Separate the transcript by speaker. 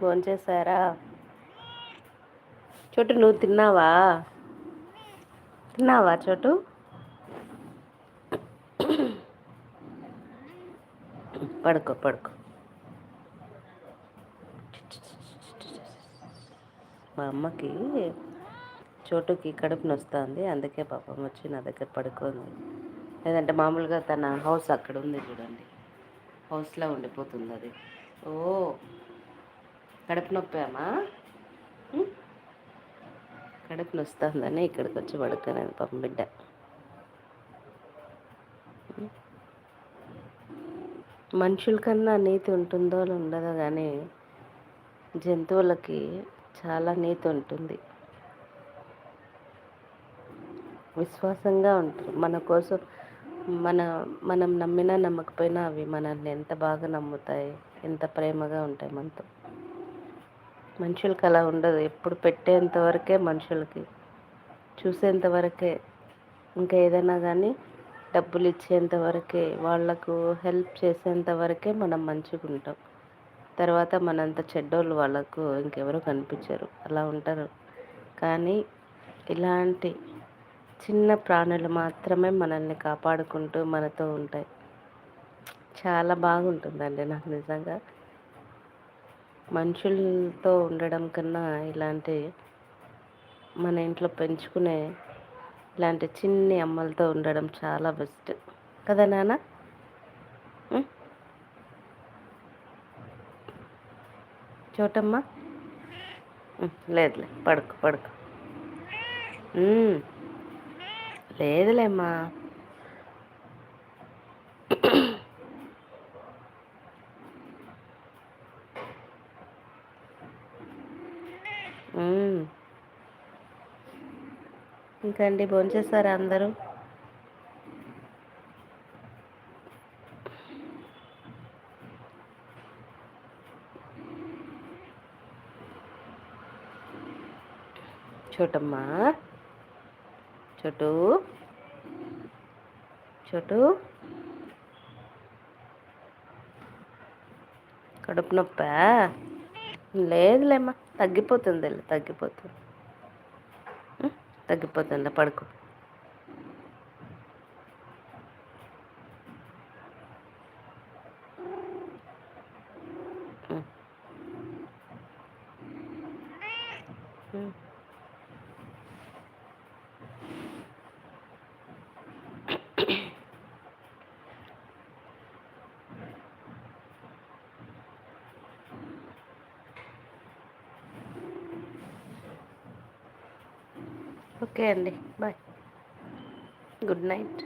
Speaker 1: భోంచేశారా? చోటు నువ్వు తిన్నావా? తిన్నావా చోటు? పడుకో పడుకో. మా అమ్మకి చోటుకి కడుపు నొస్తుంది. అందుకే పాపం వచ్చి నా దగ్గర పడుకోంది లేదంటే మామూలుగా తన హౌస్ అక్కడ ఉంది చూడండి. హౌస్లో ఉండిపోతుంది అది. ఓ కడుపు నొప్పి అమ్మా కడుపు నొస్తుందని ఇక్కడికి వచ్చి పడుకునేది పాపం బిడ్డ. మనుషుల కన్నా నీతి ఉంటుందో ఉండదో కానీ జంతువులకి చాలా నీతి ఉంటుంది. విశ్వాసంగా ఉంటుంది మన కోసం మన మనం నమ్మినా నమ్మకపోయినా అవి మనల్ని ఎంత బాగా నమ్ముతాయి ఎంత ప్రేమగా ఉంటాయి మనతో. మనుషులకి అలా ఉండదు. ఎప్పుడు పెట్టేంత వరకే మనుషులకి. చూసేంత వరకే. ఇంకా ఏదైనా కానీ డబ్బులు ఇచ్చేంత వరకే వాళ్ళకు హెల్ప్ చేసేంత వరకే మనం మంచిగా ఉంటాం. తర్వాత మనంత చెడ్డోళ్ళు వాళ్ళకు ఇంకెవరు కనిపించరు. అలా ఉంటారు. కానీ ఇలాంటి చిన్న ప్రాణులు మాత్రమే మనల్ని కాపాడుకుంటూ మనతో ఉంటాయి. చాలా బాగుంటుందండి నాకు నిజంగా. మనుషులతో ఉండడం కన్నా ఇలాంటి మన ఇంట్లో పెంచుకునే ఇలాంటి చిన్ని అమ్మలతో ఉండడం చాలా బెస్ట్. కదా నాన్న చోటమ్మా? లేదులే పడుకో పడుకో. లేదులేమ్మా. ఉం. ఇంకా అండి భోంచేస్తారా అందరూ? చోటమ్మా. చోటు. చోటు. కడుపు నొప్పా? లేదులేమ్మా తగ్గిపోతుంది. తగ్గిపోతుంది తగ్గిపోతుంది పడుకో. ఉం. ఓకే అండి బాయ్ గుడ్ నైట్